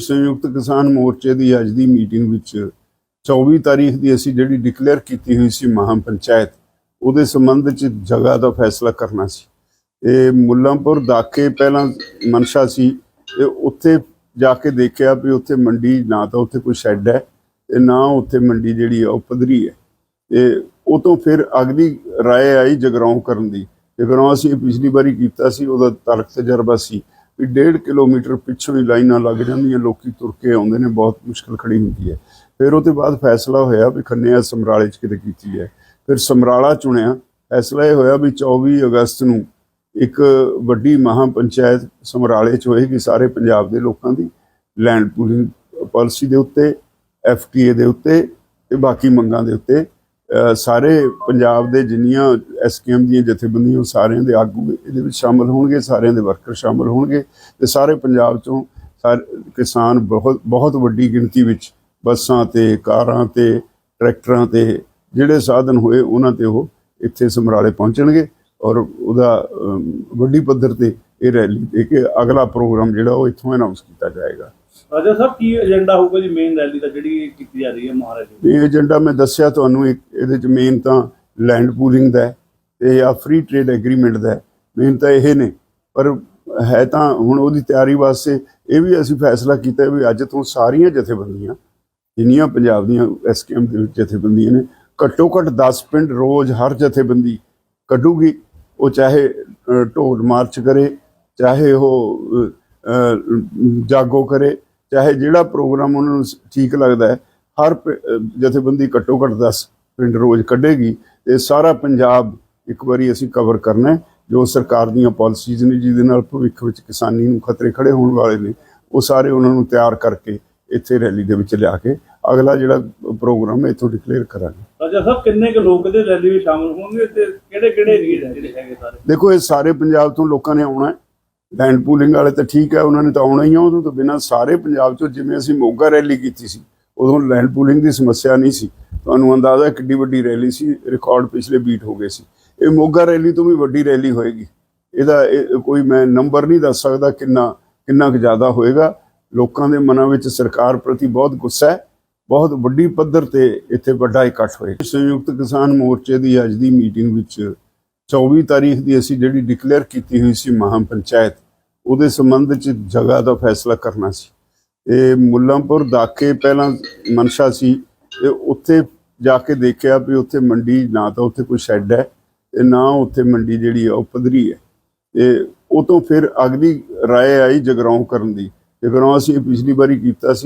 ਸੰਯੁਕਤ ਕਿਸਾਨ ਮੋਰਚੇ ਦੀ ਅੱਜ ਦੀ ਮੀਟਿੰਗ ਵਿੱਚ 24 ਤਾਰੀਖ ਦੀ ਅਸੀਂ ਜਿਹੜੀ ਡਿਕਲੇਅਰ ਕੀਤੀ ਹੋਈ ਸੀ ਮਹਾਂ ਪੰਚਾਇਤ, ਉਹਦੇ ਸੰਬੰਧ ਚ ਜਗ੍ਹਾ ਦਾ ਫੈਸਲਾ ਕਰਨਾ ਸੀ। ਇਹ ਮੁੱਲਾਂਪੁਰ ਦਾਕੇ ਪਹਿਲਾਂ ਮਨਸ਼ਾ ਸੀ ਤੇ ਉੱਥੇ ਜਾ ਕੇ ਦੇਖਿਆ ਵੀ ਉੱਥੇ ਮੰਡੀ ਨਾ ਤਾਂ ਉੱਥੇ ਕੋਈ ਸ਼ੈੱਡ ਹੈ ਤੇ ਨਾ ਉੱਥੇ ਮੰਡੀ ਜਿਹੜੀ ਹੈ ਉਹ ਪੱਧਰੀ ਹੈ। ਤੇ ਉਹ ਤੋਂ ਫਿਰ ਅਗਲੀ ਰਾਏ ਆਈ ਜਗਰਾਉਂ ਕਰਨ ਦੀ। ਜਗਰਾਉਂ ਅਸੀਂ ਪਿਛਲੀ ਵਾਰੀ ਕੀਤਾ ਸੀ, ਉਹਦਾ ਤਲਕ ਤਜਰਬਾ ਸੀ। ਵੀ 1.5 ਕਿਲੋਮੀਟਰ ਪਿੱਛੋਂ ਹੀ ਲਾਈਨਾਂ ਲੱਗ ਜਾਂਦੀਆਂ, ਲੋਕੀ ਤੁਰ ਕੇ ਆਉਂਦੇ ਨੇ, ਬਹੁਤ ਮੁਸ਼ਕਲ ਖੜੀ ਹੁੰਦੀ ਹੈ। ਫਿਰ ਉਹ ਤੋਂ ਬਾਅਦ ਫੈਸਲਾ ਹੋਇਆ ਵੀ ਖੰਨੇ ਖੰਨਿਆ ਸਮਰਾਲੇ ਚ ਕਿਤੇ ਕੀਤੀ ਹੈ। ਫਿਰ ਸਮਰਾਲਾ ਚੁਣਿਆ, ਫੈਸਲਾ ਇਹ ਹੋਇਆ ਵੀ 24 ਅਗਸਤ ਨੂੰ ਇੱਕ ਵੱਡੀ ਮਹਾਂ ਪੰਚਾਇਤ ਸਮਰਾਲੇ ਚ ਹੋਏਗੀ ਸਾਰੇ ਪੰਜਾਬ ਦੇ ਲੋਕਾਂ ਦੀ, ਲੈਂਡ ਪੂਲਿੰਗ ਪਾਲਿਸੀ ਦੇ ਉੱਤੇ ਐਫਟੀਏ ਦੇ ਉੱਤੇ ਤੇ ਬਾਕੀ ਮੰਗਾਂ ਦੇ ਉੱਤੇ। ਸਾਰੇ ਪੰਜਾਬ ਦੇ ਜਿੰਨੀਆਂ ਐਸਕੇਐਮ ਦੀਆਂ ਜਥੇਬੰਦੀਆਂ ਸਾਰਿਆਂ ਦੇ ਆਗੂ ਇਹਦੇ ਵਿੱਚ ਸ਼ਾਮਲ ਹੋਣਗੇ, ਸਾਰਿਆਂ ਦੇ ਵਰਕਰ ਸ਼ਾਮਲ ਹੋਣਗੇ ਤੇ ਸਾਰੇ ਪੰਜਾਬ ਚੋਂ ਸਾਰੇ ਕਿਸਾਨ ਬਹੁਤ ਬਹੁਤ ਵੱਡੀ ਗਿਣਤੀ ਵਿੱਚ ਬੱਸਾਂ ਤੇ, ਕਾਰਾਂ ਤੇ, ਟਰੈਕਟਰਾਂ ਤੇ ਜਿਹੜੇ ਸਾਧਨ ਹੋਏ, ਉਹਨਾਂ ਤੇ ਉਹ ਇੱਥੇ ਸਮਰਾਲੇ ਪਹੁੰਚਣਗੇ ਔਰ ਉਹਦਾ ਵੱਡੀ ਪੱਧਰ ਤੇ ਇਹ ਰੈਲੀ ਦੇ ਕੇ ਅਗਲਾ ਪ੍ਰੋਗਰਾਮ ਜਿਹੜਾ ਉਹ ਇੱਥੋਂ ਅਨਾਉਂਸ ਕੀਤਾ ਜਾਏਗਾ। ਰਾਜਾ ਸਾਹਿਬ ਕੀ ਏਜੰਡਾ ਹੋਊਗਾ ਜੀ ਮੇਨ ਰੈਲੀ ਦਾ, ਜਿਹੜੀ ਕੀਤੀ ਜਾ ਰਹੀ ਹੈ ਮਹਾਰਾਜ ਇਹ ਏਜੰਡਾ ਮੈਂ ਦੱਸਿਆ ਤੁਹਾਨੂੰ, ਇੱਕ ਇਹਦੇ ਚ ਮੇਨ ਤਾਂ ਲੈਂਡ ਪੂਲਿੰਗ ਦਾ ਹੈ, ਤੇ ਜਾਂ ਫ੍ਰੀ ਟ੍ਰੇਡ ਐਗਰੀਮੈਂਟ ਦਾ ਮੇਨ ਤਾਂ ਇਹ ਨੇ, ਪਰ ਹੈ ਤਾਂ ਹੁਣ ਉਹਦੀ ਤਿਆਰੀ ਵਾਸਤੇ ਇਹ ਵੀ ਅਸੀਂ ਫੈਸਲਾ ਕੀਤਾ ਵੀ ਅੱਜ ਤੋਂ ਸਾਰੀਆਂ ਜਥੇਬੰਦੀਆਂ, ਜਿੰਨੀਆਂ ਪੰਜਾਬ ਦੀਆਂ ਐਸਕੇਐਮ ਦੇ ਵਿੱਚ ਜਥੇਬੰਦੀਆਂ ਨੇ ਘੱਟੋ ਘੱਟ 10 ਪਿੰਡ ਰੋਜ਼ ਹਰ ਜਥੇਬੰਦੀ ਕੱਢੂਗੀ। ਉਹ ਚਾਹੇ ਢੋਲ ਮਾਰਚ ਕਰੇ, ਚਾਹੇ ਉਹ ਜਾਗੋ ਕਰੇ ਚਾਹੇ ਜਿਹੜਾ ਪ੍ਰੋਗਰਾਮ ਉਹਨਾਂ ਨੂੰ ਠੀਕ ਲੱਗਦਾ ਹੈ ਹਰ ਜਥੇਬੰਦੀ ਘੱਟੋ ਘੱਟ 10 ਪਿੰਡ ਰੋਜ਼ ਕੱਢੇਗੀ ਤੇ ਸਾਰਾ ਪੰਜਾਬ ਇੱਕ ਵਾਰੀ ਅਸੀਂ ਕਵਰ ਕਰਨਾ ਹੈ ਜੋ ਸਰਕਾਰ ਦੀਆਂ ਪਾਲਿਸੀਜ਼ ਨੇ ਜਿਹਦੇ ਨਾਲ ਭਵਿੱਖ ਵਿੱਚ ਕਿਸਾਨੀ ਨੂੰ ਖਤਰੇ ਖੜੇ ਹੋਣ ਵਾਲੇ ਨੇ ਉਹ ਸਾਰੇ ਉਹਨਾਂ ਨੂੰ ਤਿਆਰ ਕਰਕੇ ਇੱਥੇ ਰੈਲੀ ਦੇ ਵਿੱਚ ਲਿਆ ਕੇ ਅਗਲਾ ਜਿਹੜਾ ਪ੍ਰੋਗਰਾਮ ਹੈ ਇੱਥੋਂ ਡਿਕਲੇਅਰ ਕਰਾਂਗੇ। ਰਾਜਾ ਸਾਹਿਬ ਕਿੰਨੇ ਕੁ ਲੋਕ ਇਹਦੇ ਰੈਲੀ ਵਿੱਚ ਸ਼ਾਮਲ ਹੋਣਗੇ ਤੇ ਕਿਹੜੇ ਕਿਹੜੇ ਏਰੀਏ ਜਿਹੜੇ ਹੈਗੇ ਸਾਰੇ? ਦੇਖੋ ਇਹ ਸਾਰੇ ਪੰਜਾਬ ਤੋਂ ਲੋਕਾਂ ਨੇ ਆਉਣਾ ਹੈ। ਲੈਂਡ ਪੂਲਿੰਗ ਵਾਲੇ ਤਾਂ ਠੀਕ ਹੈ, ਉਹਨਾਂ ਨੇ ਤਾਂ ਆਉਣਾ ਹੀ ਆ ਉਦੋਂ ਤੋਂ ਬਿਨਾਂ ਸਾਰੇ ਪੰਜਾਬ ਚੋਂ ਜਿਵੇਂ ਅਸੀਂ ਮੋਗਾ ਰੈਲੀ ਕੀਤੀ ਸੀ, ਉਦੋਂ ਲੈਂਡ ਪੂਲਿੰਗ ਦੀ ਸਮੱਸਿਆ ਨਹੀਂ ਸੀ। ਤੁਹਾਨੂੰ ਅੰਦਾਜ਼ਾ ਹੈ ਕਿੱਡੀ ਵੱਡੀ ਰੈਲੀ ਸੀ ਰਿਕਾਰਡ ਪਿਛਲੇ ਬੀਟ ਹੋ ਗਏ ਸੀ। ਇਹ ਮੋਗਾ ਰੈਲੀ ਤੋਂ ਵੀ ਵੱਡੀ ਰੈਲੀ ਹੋਏਗੀ। ਇਹਦਾ, ਇਹ ਕੋਈ ਮੈਂ ਨੰਬਰ ਨਹੀਂ ਦੱਸ ਸਕਦਾ ਕਿੰਨਾ ਕਿੰਨਾ ਕੁ ਜ਼ਿਆਦਾ ਹੋਏਗਾ। ਲੋਕਾਂ ਦੇ ਮਨਾਂ ਵਿੱਚ ਸਰਕਾਰ ਪ੍ਰਤੀ ਬਹੁਤ ਗੁੱਸਾ ਹੈ। ਬਹੁਤ ਵੱਡੀ ਪੱਧਰ ਤੇ ਇੱਥੇ ਵੱਡਾ ਇਕੱਠ ਹੋਏਗਾ ਸੰਯੁਕਤ ਕਿਸਾਨ ਮੋਰਚੇ ਦੀ ਅੱਜ ਦੀ ਮੀਟਿੰਗ ਵਿੱਚ 24 ਤਾਰੀਖ ਦੀ ਅਸੀਂ ਜਿਹੜੀ ਡਿਕਲੇਅਰ ਕੀਤੀ ਹੋਈ ਸੀ ਮਹਾਂ ਪੰਚਾਇਤ ਉਹਦੇ ਸੰਬੰਧ ਚ ਜਗ੍ਹਾ ਦਾ ਫੈਸਲਾ ਕਰਨਾ ਸੀ। ਇਹ ਮੁੱਲਾਂਪੁਰ ਦਾਕੇ ਪਹਿਲਾਂ ਮਨਸ਼ਾ ਸੀ। ਤੇ ਉੱਥੇ ਜਾ ਕੇ ਦੇਖਿਆ ਵੀ ਉੱਥੇ ਮੰਡੀ ਨਾ ਤਾਂ ਉੱਥੇ ਕੋਈ ਸ਼ੈੱਡ ਹੈ ਤੇ ਨਾ ਉੱਥੇ ਮੰਡੀ ਜਿਹੜੀ ਆ ਉਹ ਪੱਧਰੀ ਹੈ। ਤੇ ਉਹ ਤੋਂ ਫਿਰ ਅਗਲੀ ਰਾਏ ਆਈ ਜਗਰਾਉਂ ਕਰਨ ਦੀ। ਜਗਰਾਉਂ ਅਸੀਂ ਪਿਛਲੀ ਵਾਰੀ ਕੀਤਾ ਸੀ।